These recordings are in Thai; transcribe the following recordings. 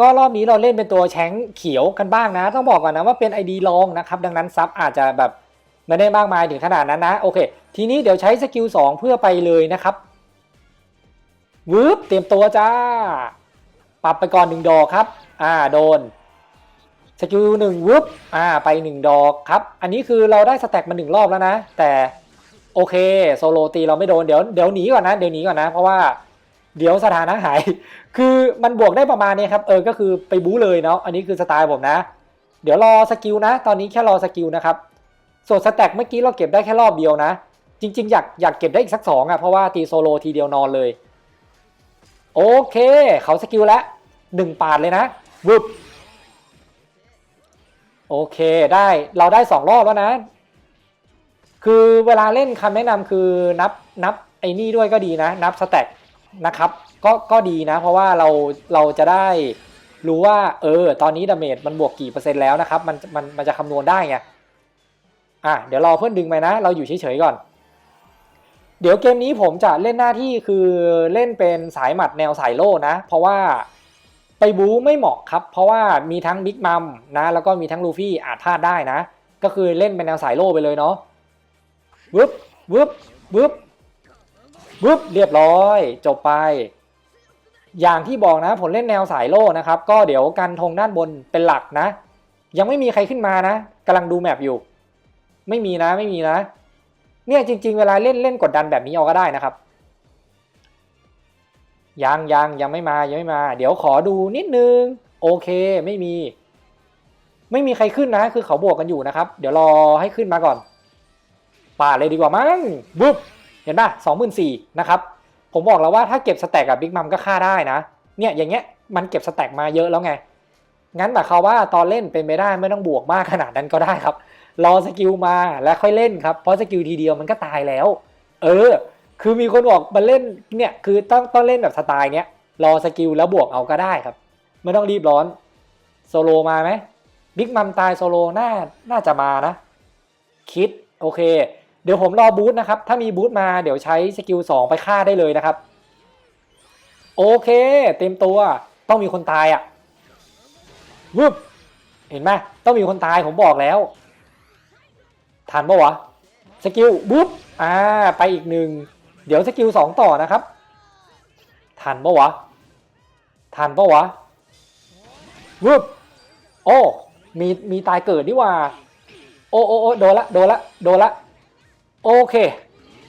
ก็รอบนี้เราเล่นเป็นตัวแชงเขียวกันบ้างนะ ต้องบอกก่อนนะว่าเป็น ID รองนะครับ ดังนั้นซับอาจจะแบบไม่ได้มากมายถึงขนาดนั้นนะ โอเค ทีนี้เดี๋ยวใช้สกิล 2 เพื่อไปเลยนะครับวืบเตรียมตัวจ้า ปรับไปก่อนหนึ่งดอกครับ อ่าโดน สกิลหนึ่งวืบอ่าไปหนึ่งดอกครับ อันนี้คือเราได้สแต็กมาหนึ่งรอบแล้วนะ แต่โอเคโซโลตีเราไม่โดนเดี๋ยวเดี๋ยวหนีก่อนนะเดี๋ยวหนีก่อนนะ เพราะว่า เดี๋ยวสถานะหาย คือมันบวกได้ประมาณนี้ครับ เออ ก็คือไปบู๊เลยเนาะ อันนี้คือสไตล์ผมนะ เดี๋ยวรอสกิลนะ ตอนนี้แค่รอสกิลนะครับ ส่วนสแต็กเมื่อกี้เราเก็บได้แค่รอบเดียวนะ จริง ๆ อยากอยากเก็บได้อีกสักสองอะ เพราะว่าตีโซโลทีเดียวนอนเลย โอเค เขาสกิลแล้วหนึ่งปาดเลยนะวึบโอเค ได้ เราได้สองรอบแล้วนะ คือเวลาเล่นคำแนะนำคือนับนับไอ้นี่ด้วยก็ดีนะ นับสแต็ก นะครับ ก็ก็ดีนะ เพราะว่าเราเราจะได้รู้ว่า เออ ตอนนี้ดาเมจมันบวกกี่เปอร์เซ็นต์แล้วนะครับ มันมันมันจะคำนวณได้ไงอะเดี๋ยวรอเพื่อนดึงไปนะ เราอยู่เฉยๆก่อน เดี๋ยวเกมนี้ผมจะเล่นหน้าที่คือเล่นเป็นสายหมัดแนวสายโล่นะ เพราะว่าไปบู๊ไม่เหมาะครับ เพราะว่ามีทั้งบิ๊กมัมนะ แล้วก็มีทั้งลูฟี่อาจพลาดได้นะ ก็คือเล่นเป็นแนวสายโล่ไปเลยเนาะวึบวึบวึบ วึบเรียบร้อย จบไป อย่างที่บอกนะผมเล่นแนวสายโล่นะครับ ก็เดี๋ยวกันธงด้านบนเป็นหลักนะ ยังไม่มีใครขึ้นมานะกำลังดูแมปอยู่ ไม่มีนะไม่มีนะ เนี่ยจริง ๆ เวลาเล่นเล่นกดดันแบบนี้เอาก็ได้นะครับ ยังยังยังไม่มายังไม่มา เดี๋ยวขอดูนิดนึง โอเคไม่มี ไม่มีใครขึ้นนะ คือเขาบวกกันอยู่นะครับ เดี๋ยวรอให้ขึ้นมาก่อนป่าเลยดีกว่ามั้งบุ๊บ เห็นป่ะสองหมื่นสี่นะครับ ผมบอกแล้วว่าถ้าเก็บสแต็กกับบิ๊กมัมก็ฆ่าได้นะ เนี่ยอย่างเงี้ยมันเก็บสแต็กมาเยอะแล้วไง งั้นหมายความว่าตอนเล่นเป็นไปได้ไม่ต้องบวกมากขนาดนั้นก็ได้ครับ รอสกิลมาแล้วค่อยเล่นครับ เพราะสกิลทีเดียวมันก็ตายแล้ว เออ คือมีคนบอกมาเล่นเนี่ยคือต้องต้องเล่นแบบสไตล์เนี้ยรอสกิลแล้วบวกเอาก็ได้ครับไม่ต้องรีบร้อนโซโลมาไหมบิ๊กมัมตายโซโลน่าน่าจะมานะ คิดโอเค เดี๋ยวผมรอบูธนะครับ ถ้ามีบูธมาเดี๋ยวใช้สกิล2ไปฆ่าได้เลยนะครับ โอเค เต็มตัวต้องมีคนตายอะ่ะวึบเห็นไหมต้องมีคนตายผมบอกแล้วทันปะวะสกิลบุ๊บอ่าไปอีกหนึ่งเดี๋ยวสกิลสองต่อนะครับทันปะวะทันปะวะวึบโอ้มีมีตายเกิดนี่หว่า โอ้โอ้โอ้โดนละโดนละโดนละ โอเค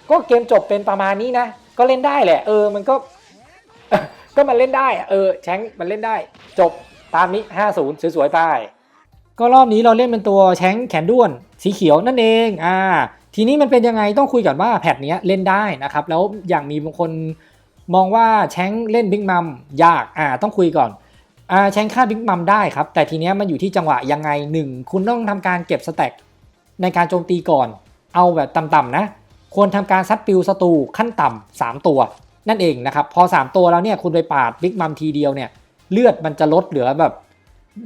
ก็เกมจบเป็นประมาณนี้นะ ก็เล่นได้แหละ เออ มันก็ ก็มันเล่นได้เออ แชงมันเล่นได้ จบตามนี้ 50 สวยๆไป ก็รอบนี้เราเล่นเป็นตัวแชงแขนด้วน สีเขียวนั่นเอง อ่า ทีนี้มันเป็นยังไงต้องคุยก่อนว่าแพทเนี้ยเล่นได้นะครับ แล้วอย่างมีบางคนมองว่าแชงเล่นบิ๊กมัมยาก อ่า ต้องคุยก่อนอ่าแชงค์ฆ่าบิ๊กมัมได้ครับ แต่ทีเนี้ยมันอยู่ที่จังหวะยังไงหนึ่งคุณต้องทำการเก็บสแต็กในการโจมตีก่อน เอาแบบต่ำๆนะ ควรทำการซัดปิวศัตรูขั้นต่ำสามตัว นั่นเองนะครับ พอ 3 ตัวแล้วเนี่ยคุณไปปาดบิ๊กมัมทีเดียวเนี่ยเลือดมันจะลดเหลือแบบ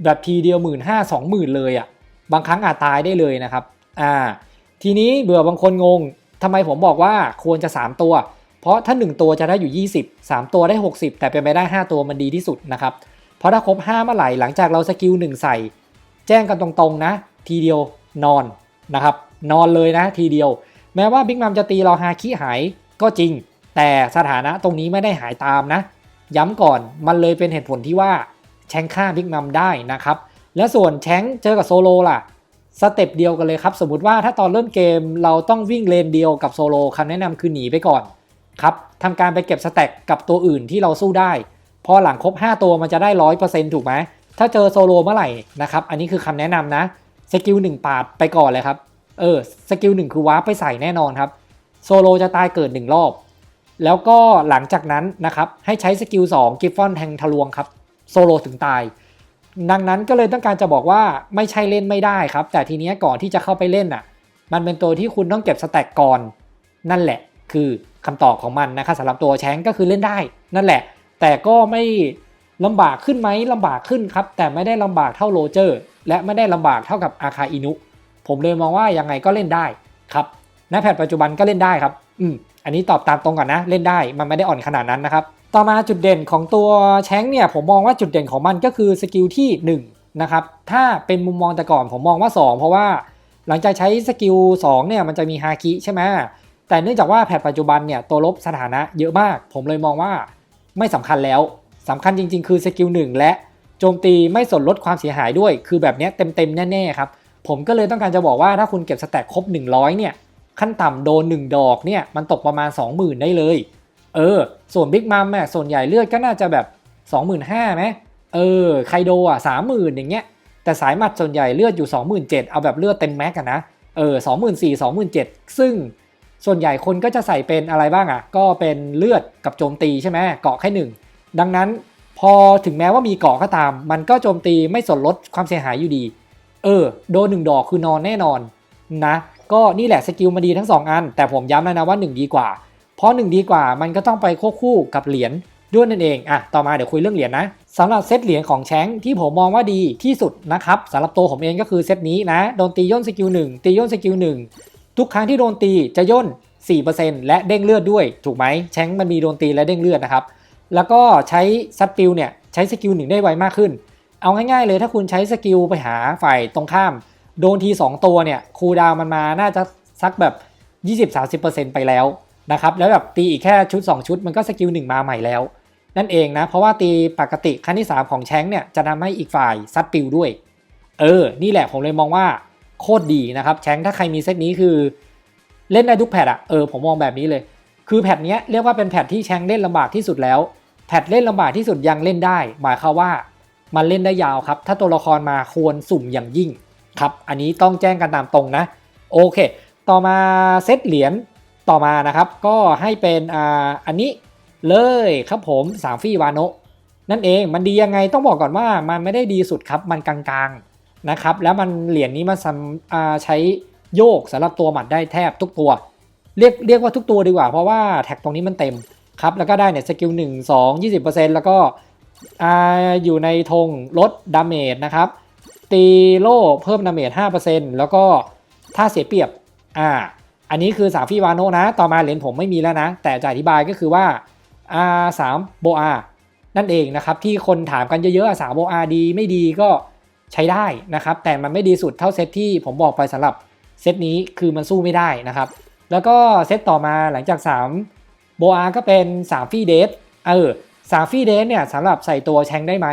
แบบทีเดียวหมื่นห้าสองหมื่นเลยอะ่ะบางครั้งอาจตายได้เลยนะครับอ่าทีนี้เบื่อบางคนงงทำไมผมบอกว่าควรจะ 3 ตัว เพราะถ้า 1 ตัวจะได้อยู่ 20 3 ตัวได้ 60 แต่เป็นไปได้ 5 ตัวมันดีที่สุดนะครับเพราะถ้าครบ5เมื่อไหร่หลังจากเราสกิล1ใส่ แจ้งกันตรงๆนะ ทีเดียวนอนนะครับ นอนเลยนะทีเดียว แม้ว่าบิ๊กมัมจะตีเราฮาคิหายก็จริง แต่สถานะตรงนี้ไม่ได้หายตามนะ ย้ำก่อนมันเลยเป็นเหตุผลที่ว่าแชงฆ่าบิ๊กมัมได้นะครับ และส่วนแชงเจอกับโซโลล่ะสเต็ปเดียวกันเลยครับ สมมติว่าถ้าตอนเริ่มเกมเราต้องวิ่งเลนเดียวกับโซโลคำแนะนำคือหนีไปก่อนครับทำการไปเก็บสแต็กกับตัวอื่นที่เราสู้ได้ พอหลังครบ 5 ตัวมันจะได้ร้อยเปอร์เซ็นต์ถูกไหมถ้าเจอโซโลเมื่อไหร่นะครับ อันนี้คือคำแนะนำนะ สกิลหนึ่งปาดไปก่อนเลยครับ เออสกิลหนึ่งคือวาร์ปไปใส่แน่นอนครับโซโลจะตายเกิดหนึ่งรอบ แล้วก็หลังจากนั้นนะครับให้ใช้สกิล2กิฟฟอนแทงทะลวงครับโซโลถึงตาย ดังนั้นก็เลยต้องการจะบอกว่าไม่ใช่เล่นไม่ได้ครับ แต่ทีนี้ก่อนที่จะเข้าไปเล่นอะ มันเป็นตัวที่คุณต้องเก็บสแต็กก่อนนั่นแหละ คือคำตอบของมันนะครับสำหรับตัวแชงก็คือเล่นได้ นั่นแหละ แต่ก็ไม่ลำบากขึ้นไหมลำบากขึ้นครับ แต่ไม่ได้ลำบากเท่าโรเจอร์ และไม่ได้ลำบากเท่ากับอาคาอินุ ผมเลยมองว่ายังไงก็เล่นได้ครับณแพทปัจจุบันก็เล่นได้ครับ อืม อันนี้ตอบตามตรงก่อนนะ เล่นได้ มันไม่ได้อ่อนขนาดนั้นนะครับ ต่อมาจุดเด่นของตัวแชงเนี่ย ผมมองว่าจุดเด่นของมันก็คือสกิลที่ 1 นะครับ ถ้าเป็นมุมมองแต่ก่อนผมมองว่า 2 เพราะว่าหลังจากใช้สกิล2เนี่ย มันจะมีฮาคิใช่ไหม แต่เนื่องจากว่าแพทปัจจุบันเนี่ยตัวลบสถานะเยอะมาก ผมเลยมองว่าไม่สำคัญแล้วสำคัญจริง ๆ คือสกิล1และโจมตีไม่ส่วนลดความเสียหายด้วย คือแบบนี้เต็มๆแน่ๆครับ ผมก็เลยต้องการจะบอกว่าถ้าคุณเก็บสแต็กครบ 100 เนี่ย ขั้นต่ำโดน 1 ดอกเนี่ย มันตกประมาณ 20,000 ได้เลย เออ ส่วนบิ๊กมัมแม่ส่วนใหญ่เลือดก็น่าจะแบบ 25,000ไหมเออไคโดอะ30,000 อย่างเงี้ย แต่สายหมัดส่วนใหญ่เลือดอยู่ 27,000 เอาแบบเลือดเต็มแม็กกันนะ เออ24,000 27,000 ซึ่งส่วนใหญ่คนก็จะใส่เป็นอะไรบ้างอะ ก็เป็นเลือดกับโจมตีใช่ไหมเกาะแค่หนึ่งดังนั้นพอถึงแม้ว่ามีเกาะก็ตาม มันก็โจมตีไม่ส่วนลดความเสียหายอยู่ดี เออ โดนหนึ่งดอกคือนอนแน่นอนนะ ก็นี่แหละสกิลมาดีทั้งสองอัน แต่ผมย้ำแล้วนะว่า 1 ดีกว่า เพราะ 1 ดีกว่ามันก็ต้องไปควบคู่กับเหรียญด้วยนั่นเองอะต่อมาเดี๋ยวคุยเรื่องเหรียญนะสำหรับเซตเหรียญของแชงที่ผมมองว่าดีที่สุดนะครับสำหรับตัวผมเองก็คือเซตนี้นะโดนตีย่นสกิล1ตีย่นสกิล1ทุกครั้งที่โดนตีจะย่น 4%และเด้งเลือดด้วยถูกไหมแชงมันมีโดนตีและเด้งเลือดนะครับแล้วก็ใช้ซัดปิวเนี่ยใช้สกิลหนึ่งได้ไวมากขึ้น เอาง่ายๆเลยถ้าคุณใช้สกิลไปหาฝ่ายตรงข้าม โดนที 2 ตัวเนี่ยคูดาวมันมาน่าจะสักแบบ 20-30%ไปแล้วนะครับแล้วแบบตีอีกแค่ชุด 2 ชุดมันก็สกิล1มาใหม่แล้ว นั่นเองนะ เพราะว่าตีปกติขั้นที่ 3 ของแชงเนี่ยจะทำให้อีกฝ่ายซัดปิวด้วย เออ นี่แหละผมเลยมองว่าโคตรดีนะครับแชงถ้าใครมีเซตนี้คือ เล่นได้ทุกแพทอะเออผมมองแบบนี้เลย คือแพทเนี้ยเรียกว่าเป็นแพทที่แชงเล่นลำบากที่สุดแล้วแพทเล่นลำบากที่สุดยังเล่นได้ หมายความว่า มันเล่นได้ยาวครับ ถ้าตัวละครมาควรสุ่มอย่างยิ่งครับ อันนี้ต้องแจ้งกันตามตรงนะ โอเค ต่อมาเซตเหรียญต่อมานะครับ ก็ให้เป็นอ่าอันนี้เลยครับผมสามฟี่วาโนนั่นเองมันดียังไงต้องบอกก่อนว่ามันไม่ได้ดีสุดครับ มันกลางๆนะครับ แล้วมันเหรียญนี้มันใช้โยกสำหรับตัวหมัดได้แทบทุกตัว เรียกเรียกว่าทุกตัวดีกว่าเพราะว่าแท็กตรงนี้มันเต็มครับ แล้วก็ได้เนี่ยสกิล1 2 20%แล้วก็ ออยู่ในธงลดดาเมจนะครับ ตีโล่เพิ่มดาเมจ5%แล้วก็ถ้าเสียเปรียบอ่าอันนี้คือ3ฟีวานโนนะ ต่อมาเหรียญผมไม่มีแล้วนะ แต่จะอธิบายก็คือว่าอ่าสามโบอานั่นเองนะครับ ที่คนถามกันเยอะๆสามโบอาดีไม่ดีก็ใช้ได้นะครับ แต่มันไม่ดีสุดเท่าเซตที่ผมบอกไปสำหรับเซตนี้คือมันสู้ไม่ได้นะครับ แล้วก็เซตต่อมาหลังจาก3โบอาก็เป็น3ฟี่เดสเออ สาฟี่เดสเนี่ยสำหรับใส่ตัวแชงได้ไหม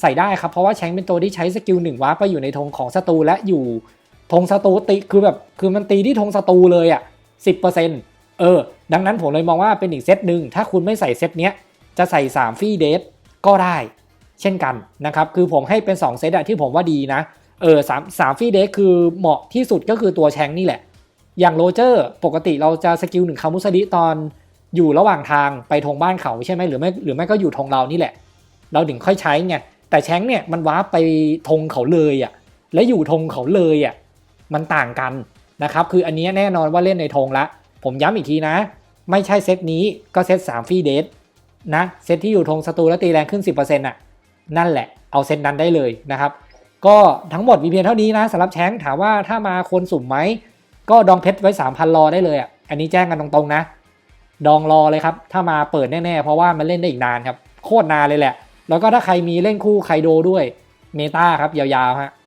ใส่ได้ครับ เพราะว่าแชงเป็นตัวที่ใช้สกิลหนึ่งวาร์ปไปอยู่ในธงของศัตรูและอยู่ธงศัตรูตีคือแบบคือมันตีที่ธงศัตรูเลยอะ่ะสิบเปอร์เซ็นต์เออ ดังนั้นผมเลยมองว่าเป็นอีกเซตหนึ่งถ้าคุณไม่ใส่เซตเนี้ยจะใส่3ฟี่เดสก็ได้เช่นกันนะครับคือผมให้เป็น2เซตอะที่ผมว่าดีนะเออสามสามฟี่เดสคือเหมาะที่สุดก็คือตัวแชงนี่แหละ อย่างโรเจอร์ปกติเราจะสกิลหนึ่งคามุสดิตอน อยู่ระหว่างทางไปธงบ้านเขาใช่ไหมหรือไม่หรือไม่ก็อยู่ธงเรานี่แหละ เราถึงค่อยใช้ไงแต่แชงเนี่ยมันว้าร์ปไปธงเขาเลยอะ่ะและอยู่ธงเขาเลยอะ่ะมันต่างกันนะครับคืออันนี้แน่นอนว่าเล่นในธงละ ผมย้ำอีกทีนะ ไม่ใช่เซตนี้ก็เซต3ฟีเดสนะเซตที่อยู่ธงศัตรูแล้วตีแรงขึ้น 10%น่ะนั่นแหละเอาเซตนั้นได้เลยนะครับก็ทั้งหมดมีเพียงเท่านี้นะสำหรับแชงถามว่าถ้ามาคนสุ่มไหมก็ดองเพชรไว้ 3,000รอได้เลยอะอันนี้แจ้งกันตรงๆนะ ดองรอเลยครับ ถ้ามาเปิดแน่ๆ เพราะว่ามันเล่นได้อีกนานครับ โคตรนานเลยแหละ แล้วก็ถ้าใครมีเล่นคู่ไคโดด้วยเมตาครับยาวๆฮะ